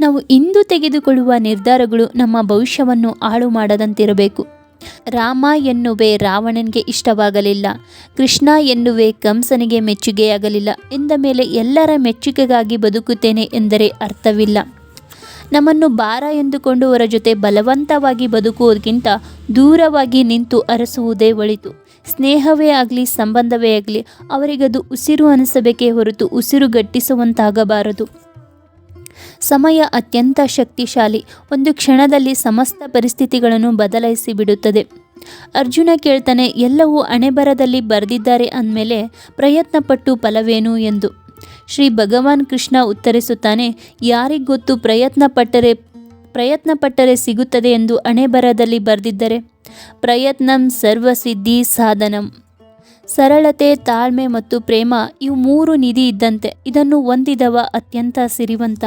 ನಾವು ಇಂದು ತೆಗೆದುಕೊಳ್ಳುವ ನಿರ್ಧಾರಗಳು ನಮ್ಮ ಭವಿಷ್ಯವನ್ನು ಹಾಳು ಮಾಡದಂತಿರಬೇಕು. ರಾಮ ಎನ್ನುವೆ ರಾವಣನಿಗೆ ಇಷ್ಟವಾಗಲಿಲ್ಲ. ಕೃಷ್ಣ ಎನ್ನುವೆ ಕಂಸನಿಗೆ ಮೆಚ್ಚುಗೆಯಾಗಲಿಲ್ಲ. ಎಂದ ಮೇಲೆ ಎಲ್ಲರ ಮೆಚ್ಚುಗೆಗಾಗಿ ಬದುಕುತ್ತೇನೆ ಎಂದರೆ ಅರ್ಥವಿಲ್ಲ. ನಮ್ಮನ್ನು ಭಾರ ಎಂದುಕೊಂಡು ಜೊತೆ ಬಲವಂತವಾಗಿ ಬದುಕುವುದಕ್ಕಿಂತ ದೂರವಾಗಿ ನಿಂತು ಅರಸುವುದೇ ಒಳಿತು. ಸ್ನೇಹವೇ ಆಗಲಿ, ಸಂಬಂಧವೇ ಆಗಲಿ, ಅವರಿಗದು ಉಸಿರು ಅನಿಸಬೇಕೇ ಹೊರತು ಉಸಿರು ಗಟ್ಟಿಸುವಂತಾಗಬಾರದು. ಸಮಯ ಅತ್ಯಂತ ಶಕ್ತಿಶಾಲಿ. ಒಂದು ಕ್ಷಣದಲ್ಲಿ ಸಮಸ್ತ ಪರಿಸ್ಥಿತಿಗಳನ್ನು ಬದಲಾಯಿಸಿ ಬಿಡುತ್ತದೆ. ಅರ್ಜುನ ಕೇಳ್ತಾನೆ, ಎಲ್ಲವೂ ಅಣೆಬರದಲ್ಲಿ ಬರೆದಿದ್ದಾರೆ ಅಂದಮೇಲೆ ಪ್ರಯತ್ನಪಟ್ಟು ಫಲವೇನು ಎಂದು. ಶ್ರೀ ಭಗವಾನ್ ಕೃಷ್ಣ ಉತ್ತರಿಸುತ್ತಾನೆ ಯಾರಿಗೊತ್ತು ಪ್ರಯತ್ನ ಪಟ್ಟರೆ ಪ್ರಯತ್ನ ಪಟ್ಟರೆ ಸಿಗುತ್ತದೆ ಎಂದು ಅಣೆಬರದಲ್ಲಿ ಬರೆದಿದ್ದರೆ? ಪ್ರಯತ್ನಂ ಸರ್ವಸಿದ್ಧಿ ಸಾಧನಂ. ಸರಳತೆ, ತಾಳ್ಮೆ ಮತ್ತು ಪ್ರೇಮ ಇವು ಮೂರು ನಿಧಿ ಇದ್ದಂತೆ. ಇದನ್ನು ಹೊಂದಿದವ ಅತ್ಯಂತ ಸಿರಿವಂತ.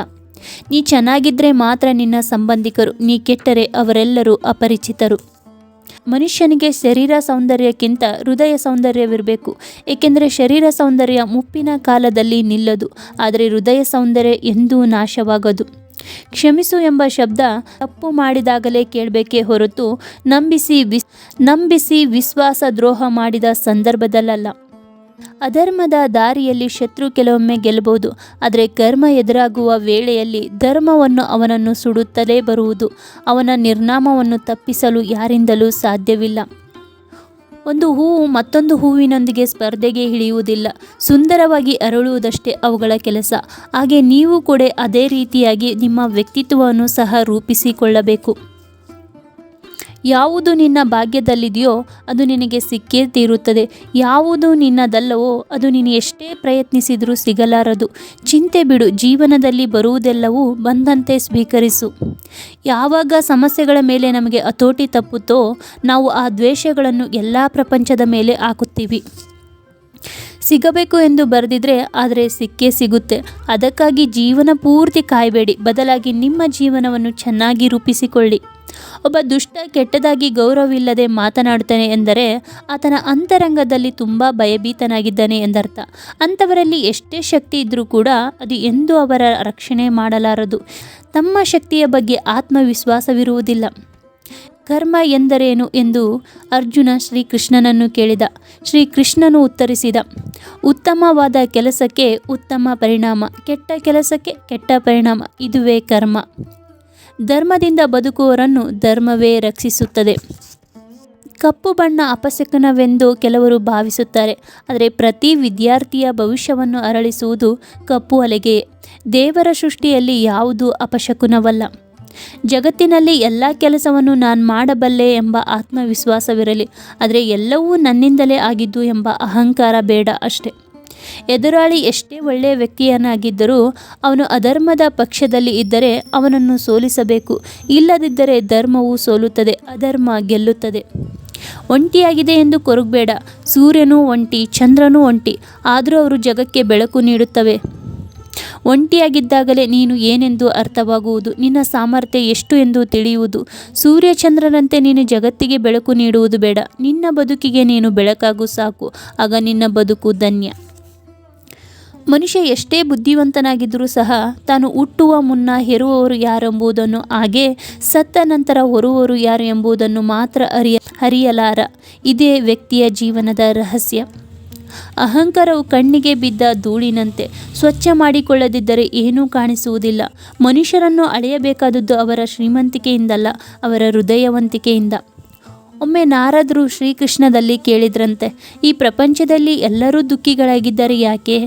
ನೀ ಚೆನ್ನಾಗಿದ್ದರೆ ಮಾತ್ರ ನಿನ್ನ ಸಂಬಂಧಿಕರು, ನೀ ಕೆಟ್ಟರೆ ಅವರೆಲ್ಲರೂ ಅಪರಿಚಿತರು. ಮನುಷ್ಯನಿಗೆ ಶರೀರ ಸೌಂದರ್ಯಕ್ಕಿಂತ ಹೃದಯ ಸೌಂದರ್ಯವಿರಬೇಕು. ಏಕೆಂದರೆ ಶರೀರ ಸೌಂದರ್ಯ ಮುಪ್ಪಿನ ಕಾಲದಲ್ಲಿ ನಿಲ್ಲದು, ಆದರೆ ಹೃದಯ ಸೌಂದರ್ಯ ಎಂದೂ ನಾಶವಾಗದು. ಕ್ಷಮಿಸು ಎಂಬ ಶಬ್ದ ತಪ್ಪು ಮಾಡಿದಾಗಲೇ ಕೇಳಬೇಕೇ ಹೊರತು ನಂಬಿಸಿ ವಿಸ್, ನಂಬಿಸಿ ವಿಶ್ವಾಸ ದ್ರೋಹ ಮಾಡಿದ ಸಂದರ್ಭದಲ್ಲಲ್ಲ. ಅಧರ್ಮದ ದಾರಿಯಲ್ಲಿ ಶತ್ರು ಕೆಲವೊಮ್ಮೆ ಗೆಲ್ಲಬಹುದು, ಆದರೆ ಕರ್ಮ ಎದುರಾಗುವ ವೇಳೆಯಲ್ಲಿ ಧರ್ಮವನ್ನು ಅವನನ್ನು ಸುಡುತ್ತಲೇ ಬರುವುದು, ಅವನ ನಿರ್ನಾಮವನ್ನು ತಪ್ಪಿಸಲು ಯಾರಿಂದಲೂ ಸಾಧ್ಯವಿಲ್ಲ. ಒಂದು ಹೂವು ಮತ್ತೊಂದು ಹೂವಿನೊಂದಿಗೆ ಸ್ಪರ್ಧೆಗೆ ಇಳಿಯುವುದಿಲ್ಲ. ಸುಂದರವಾಗಿ ಅರಳುವುದಷ್ಟೇ ಅವುಗಳ ಕೆಲಸ. ಹಾಗೆ ನೀವು ಕೂಡ ಅದೇ ರೀತಿಯಾಗಿ ನಿಮ್ಮ ವ್ಯಕ್ತಿತ್ವವನ್ನು ಸಹ ರೂಪಿಸಿಕೊಳ್ಳಬೇಕು. ಯಾವುದು ನಿನ್ನ ಭಾಗ್ಯದಲ್ಲಿದೆಯೋ ಅದು ನಿನಗೆ ಸಿಕ್ಕೇ ತೀರುತ್ತದೆ. ಯಾವುದು ನಿನ್ನದಲ್ಲವೋ ಅದು ನೀನು ಎಷ್ಟೇ ಪ್ರಯತ್ನಿಸಿದರೂ ಸಿಗಲಾರದು. ಚಿಂತೆ ಬಿಡು, ಜೀವನದಲ್ಲಿ ಬರುವುದೆಲ್ಲವೂ ಬಂದಂತೆ ಸ್ವೀಕರಿಸು. ಯಾವಾಗ ಸಮಸ್ಯೆಗಳ ಮೇಲೆ ನಮಗೆ ಹತೋಟಿ ತಪ್ಪುತ್ತೋ ನಾವು ಆ ದ್ವೇಷಗಳನ್ನು ಎಲ್ಲ ಪ್ರಪಂಚದ ಮೇಲೆ ಹಾಕುತ್ತೀವಿ. ಸಿಗಬೇಕು ಎಂದು ಬರೆದಿದ್ರೆ ಆದರೆ ಸಿಕ್ಕೇ ಸಿಗುತ್ತೆ. ಅದಕ್ಕಾಗಿ ಜೀವನ ಪೂರ್ತಿ ಕಾಯಬೇಡಿ. ಬದಲಾಗಿ ನಿಮ್ಮ ಜೀವನವನ್ನು ಚೆನ್ನಾಗಿ ರೂಪಿಸಿಕೊಳ್ಳಿ. ಒಬ್ಬ ದುಷ್ಟ ಕೆಟ್ಟದಾಗಿ ಗೌರವವಿಲ್ಲದೆ ಮಾತನಾಡುತ್ತಾನೆ ಎಂದರೆ ಆತನ ಅಂತರಂಗದಲ್ಲಿ ತುಂಬ ಭಯಭೀತನಾಗಿದ್ದಾನೆ ಎಂದರ್ಥ. ಅಂಥವರಲ್ಲಿ ಎಷ್ಟೇ ಶಕ್ತಿ ಇದ್ದರೂ ಕೂಡ ಅದು ಎಂದೂ ಅವರ ರಕ್ಷಣೆ ಮಾಡಲಾರದು. ತಮ್ಮ ಶಕ್ತಿಯ ಬಗ್ಗೆ ಆತ್ಮವಿಶ್ವಾಸವಿರುವುದಿಲ್ಲ. ಕರ್ಮ ಎಂದರೇನು ಎಂದು ಅರ್ಜುನ ಶ್ರೀಕೃಷ್ಣನನ್ನು ಕೇಳಿದ. ಶ್ರೀಕೃಷ್ಣನು ಉತ್ತರಿಸಿದ, ಉತ್ತಮವಾದ ಕೆಲಸಕ್ಕೆ ಉತ್ತಮ ಪರಿಣಾಮ, ಕೆಟ್ಟ ಕೆಲಸಕ್ಕೆ ಕೆಟ್ಟ ಪರಿಣಾಮ, ಇದುವೇ ಕರ್ಮ. ಧರ್ಮದಿಂದ ಬದುಕುವವರನ್ನು ಧರ್ಮವೇ ರಕ್ಷಿಸುತ್ತದೆ. ಕಪ್ಪು ಬಣ್ಣ ಅಪಶಕುನವೆಂದು ಕೆಲವರು ಭಾವಿಸುತ್ತಾರೆ. ಆದರೆ ಪ್ರತಿ ವಿದ್ಯಾರ್ಥಿಯ ಭವಿಷ್ಯವನ್ನು ಅರಳಿಸುವುದು ಕಪ್ಪು ಅಲೆಗೆಯೇ ದೇವರ ಸೃಷ್ಟಿಯಲ್ಲಿ ಯಾವುದೂ ಅಪಶಕುನವಲ್ಲ. ಜಗತ್ತಿನಲ್ಲಿ ಎಲ್ಲ ಕೆಲಸವನ್ನು ನಾನು ಮಾಡಬಲ್ಲೆ ಎಂಬ ಆತ್ಮವಿಶ್ವಾಸವಿರಲಿ, ಆದರೆ ಎಲ್ಲವೂ ನನ್ನಿಂದಲೇ ಆಗಿದ್ದು ಎಂಬ ಅಹಂಕಾರ ಬೇಡ ಅಷ್ಟೆ. ಎದುರಾಳಿ ಎಷ್ಟೇ ಒಳ್ಳೆಯ ವ್ಯಕ್ತಿಯನ್ನಾಗಿದ್ದರೂ ಅವನು ಅಧರ್ಮದ ಪಕ್ಷದಲ್ಲಿ ಇದ್ದರೆ ಅವನನ್ನು ಸೋಲಿಸಬೇಕು, ಇಲ್ಲದಿದ್ದರೆ ಧರ್ಮವು ಸೋಲುತ್ತದೆ, ಅಧರ್ಮ ಗೆಲ್ಲುತ್ತದೆ. ಒಂಟಿಯಾಗಿದೆ ಎಂದು ಕೊರಗಬೇಡ, ಸೂರ್ಯನೂ ಒಂಟಿ, ಚಂದ್ರನೂ ಒಂಟಿ, ಆದರೂ ಅವರು ಜಗಕ್ಕೆ ಬೆಳಕು ನೀಡುತ್ತವೆ. ಒಂಟಿಯಾಗಿದ್ದಾಗಲೇ ನೀನು ಏನೆಂದು ಅರ್ಥವಾಗುವುದು? ನಿನ್ನ ಸಾಮರ್ಥ್ಯ ಎಷ್ಟು ಎಂದು ತಿಳಿಯುವುದು? ಸೂರ್ಯಚಂದ್ರನಂತೆ ನೀನು ಜಗತ್ತಿಗೆ ಬೆಳಕು ನೀಡುವುದು ಬೇಡ. ನಿನ್ನ ಬದುಕಿಗೆ ನೀನು ಬೆಳಕಾಗು ಸಾಕು. ಆಗ ನಿನ್ನ ಬದುಕು ಧನ್ಯ. ಮನುಷ್ಯ ಎಷ್ಟೇ ಬುದ್ಧಿವಂತನಾಗಿದ್ದರೂ ಸಹ ತಾನು ಹುಟ್ಟುವ ಮುನ್ನ ಹೆರುವವರು ಯಾರೆಂಬುದನ್ನು, ಹಾಗೆ ಸತ್ತ ನಂತರ ಹೊರುವವರು ಯಾರು ಎಂಬುದನ್ನು ಮಾತ್ರ ಅರಿಯ, ಅರಿಯಲಾರ. ಇದೇ ವ್ಯಕ್ತಿಯ ಜೀವನದ ರಹಸ್ಯ. ಅಹಂಕಾರವು ಕಣ್ಣಿಗೆ ಬಿದ್ದ ಧೂಳಿನಂತೆ ಸ್ವಚ್ಛ ಮಾಡಿಕೊಳ್ಳದಿದ್ದರೆ ಏನೂ ಕಾಣಿಸುವುದಿಲ್ಲ. ಮನುಷ್ಯರನ್ನು ಅಳೆಯಬೇಕಾದದ್ದು ಅವರ ಶ್ರೀಮಂತಿಕೆಯಿಂದಲ್ಲ, ಅವರ ಹೃದಯವಂತಿಕೆಯಿಂದ. ಒಮ್ಮೆ ನಾರದರು ಶ್ರೀಕೃಷ್ಣದಲ್ಲಿ ಕೇಳಿದ್ರಂತೆ, ಈ ಪ್ರಪಂಚದಲ್ಲಿ ಎಲ್ಲರೂ ದುಃಖಿಗಳಾಗಿದ್ದಾರೆ ಯಾಕೆ?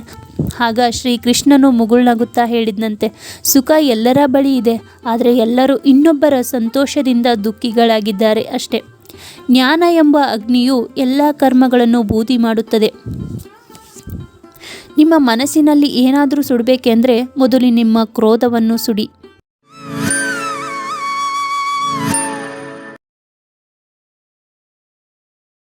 ಆಗ ಶ್ರೀಕೃಷ್ಣನು ಮುಗುಳ್ನಗುತ್ತಾ ಹೇಳಿದಂತೆ ಸುಖ ಎಲ್ಲರ ಬಳಿ ಇದೆ, ಆದರೆ ಎಲ್ಲರೂ ಇನ್ನೊಬ್ಬರ ಸಂತೋಷದಿಂದ ದುಃಖಿಗಳಾಗಿದ್ದಾರೆ ಅಷ್ಟೆ. ಜ್ಞಾನ ಎಂಬ ಅಗ್ನಿಯು ಎಲ್ಲ ಕರ್ಮಗಳನ್ನು ಬೂದಿ ಮಾಡುತ್ತದೆ. ನಿಮ್ಮ ಮನಸ್ಸಿನಲ್ಲಿ ಏನಾದರೂ ಸುಡಬೇಕೆಂದರೆ ಮೊದಲು ನಿಮ್ಮ ಕ್ರೋಧವನ್ನು ಸುಡಿ.